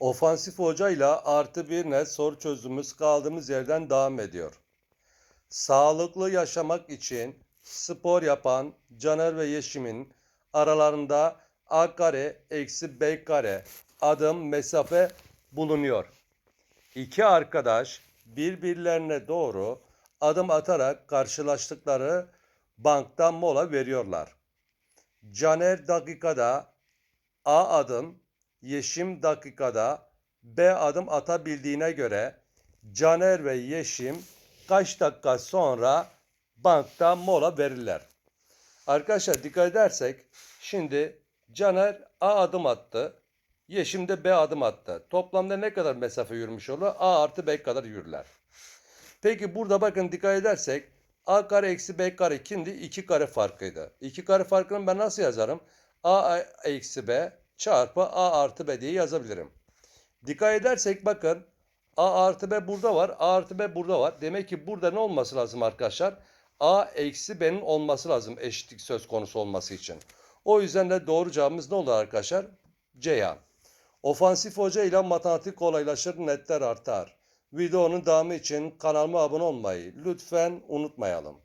Ofansif hocayla artı bir net soru çözümümüz kaldığımız yerden devam ediyor. Sağlıklı yaşamak için spor yapan Caner ve Yeşim'in aralarında A kare eksi B kare adım mesafe bulunuyor. İki arkadaş birbirlerine doğru adım atarak karşılaştıkları bankta mola veriyorlar. Caner dakikada A adım, Yeşim dakikada B adım atabildiğine göre Caner ve Yeşim kaç dakika sonra bankta mola verirler. Arkadaşlar dikkat edersek şimdi Caner A adım attı. Yeşim de B adım attı. Toplamda ne kadar mesafe yürümüş olur? A artı B kadar yürürler. Peki burada bakın dikkat edersek A kare eksi B kare kimdi? 2 kare farkıydı. 2 kare farkını ben nasıl yazarım? A eksi B çarpı A artı B diye yazabilirim. Dikkat edersek bakın A artı B burada var. A artı B burada var. Demek ki burada ne olması lazım arkadaşlar? A eksi B'nin olması lazım eşitlik söz konusu olması için. O yüzden de doğru cevabımız ne olur arkadaşlar? Ceyhan. Ofansif hoca ile matematik kolaylaşır, netler artar. Videonun devamı için kanalıma abone olmayı lütfen unutmayalım.